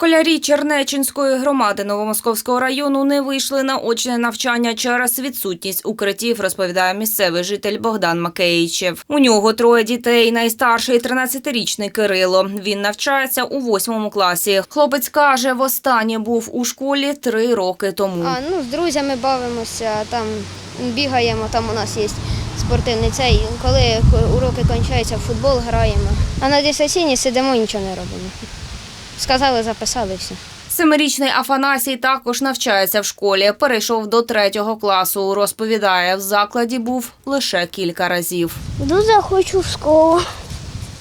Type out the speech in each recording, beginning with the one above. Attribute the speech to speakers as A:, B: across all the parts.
A: Школярі Чернечинської громади Новомосковського району не вийшли на очне навчання через відсутність укриттів, розповідає місцевий житель Богдан Макеїчев. У нього троє дітей. Найстарший 13-річний Кирило. Він навчається у восьмому класі. Хлопець каже, востаннє був у школі три роки тому.
B: А, ну, з друзями бавимося, там бігаємо, там у нас є спортивний цей. Коли уроки кончаються, в футбол граємо. А на дистанційні сидимо нічого не робимо. Сказали, записали все.
A: Семирічний Афанасій також навчається в школі. Перейшов до третього класу. Розповідає, в закладі був лише кілька разів.
C: Дуже хочу в школу.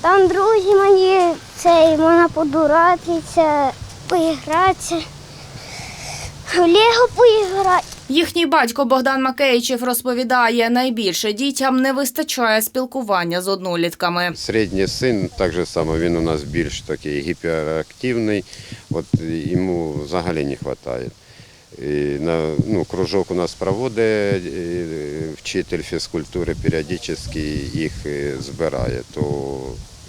C: Там друзі мої, цей, можна подуратися, поігратися. В Лего поіграти.
A: Їхній батько Богдан Макеїчев розповідає, найбільше дітям не вистачає спілкування з однолітками.
D: Середній син так же само, він у нас більш такий гіперактивний, от йому взагалі не вистачає. І на, ну, кружок у нас проводить вчитель фізкультури, періодично їх е, збирає, то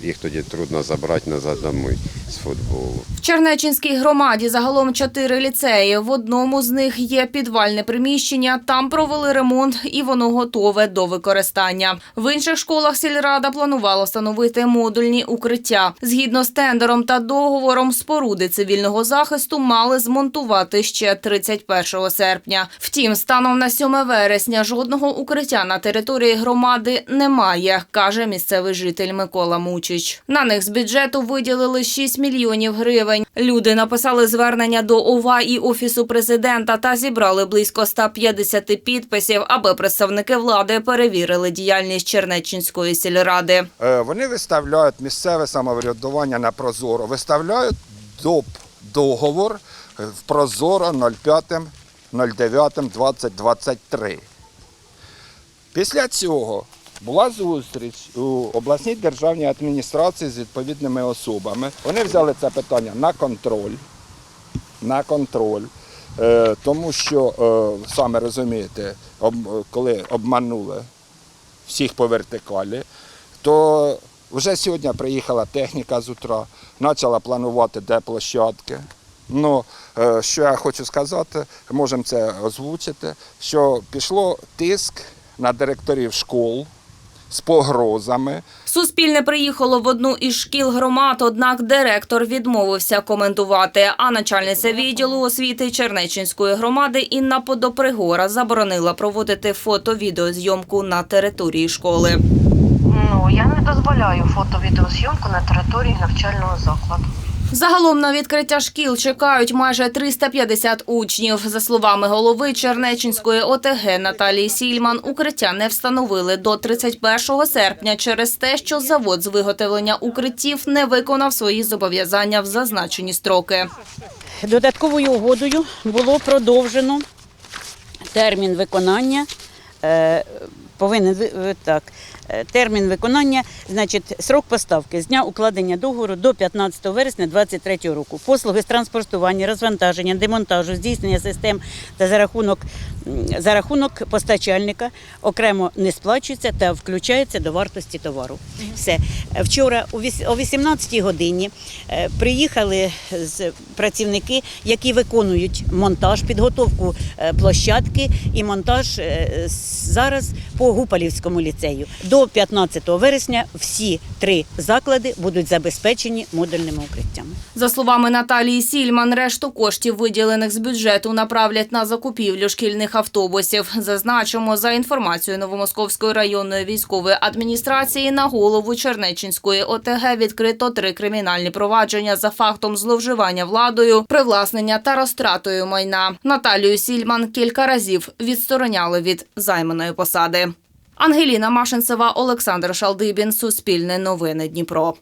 D: їх тоді трудно забрати назад домой з футболу.
A: В Чернечинській громаді загалом чотири ліцеї. В одному з них є підвальне приміщення. Там провели ремонт і воно готове до використання. В інших школах сільрада планувала встановити модульні укриття. Згідно з тендером та договором, споруди цивільного захисту мали змонтувати ще 31 серпня. Втім, станом на 7 вересня жодного укриття на території громади немає, каже місцевий житель Микола Мучич. На них з бюджету виділили 6 мільйонів гривень. Люди написали звернення до ОВА і офісу президента та зібрали близько 150 підписів, аби представники влади перевірили діяльність Чернеччинської сільради.
E: Е, Вони виставляють місцеве самоврядування на Прозоро, виставляють доп договор е, в Прозоро 05.09.2023. Після цього була зустріч у обласній державній адміністрації з відповідними особами. Вони взяли це питання на контроль. На контроль. Е, Тому що, е, саме розумієте, коли обманули всіх по вертикалі, то вже сьогодні приїхала техніка з утра, почала планувати де площадки. Ну, е, що я хочу сказати, можемо це озвучити, що пішло тиск на директорів школ з погрозами.
A: Суспільне приїхало в одну із шкіл громад, однак директор відмовився коментувати. А начальниця відділу освіти Чернеччинської громади Інна Подопригора заборонила проводити фото-відеозйомку на території школи.
F: Ну, я не дозволяю фото-відеозйомку на території навчального закладу.
A: Загалом на відкриття шкіл чекають майже 350 учнів. За словами голови Чернеччинської ОТГ Наталії Сільман, укриття не встановили до 31 серпня через те, що завод з виготовлення укриттів не виконав свої зобов'язання в зазначені строки.
G: Додатковою угодою було продовжено термін виконання. Повинен ви- ви- так. е, Термін виконання, значить, срок поставки з дня укладення договору до 15 вересня 2023 року. Послуги з транспортування, розвантаження, демонтажу, здійснення систем та за рахунок, за рахунок постачальника окремо не сплачуються та включаються до вартості товару. Все. Вчора о віс- о 18 годині е, приїхали працівники, які виконують монтаж, підготовку е, площадки і монтаж е, зараз по Гупалівському ліцею. До 15 вересня всі три заклади будуть забезпечені модульними укриттями.
A: За словами Наталії Сільман, решту коштів, виділених з бюджету, направлять на закупівлю шкільних автобусів. Зазначимо, за інформацією Новомосковської районної військової адміністрації, на голову Чернеччинської ОТГ відкрито три кримінальні провадження за фактом зловживання владою, привласнення та розтратою майна. Наталію Сільман кілька разів відстороняли від займаної посади. Ангеліна Машинцева, Олександр Шалдибін, Суспільне новини Дніпро.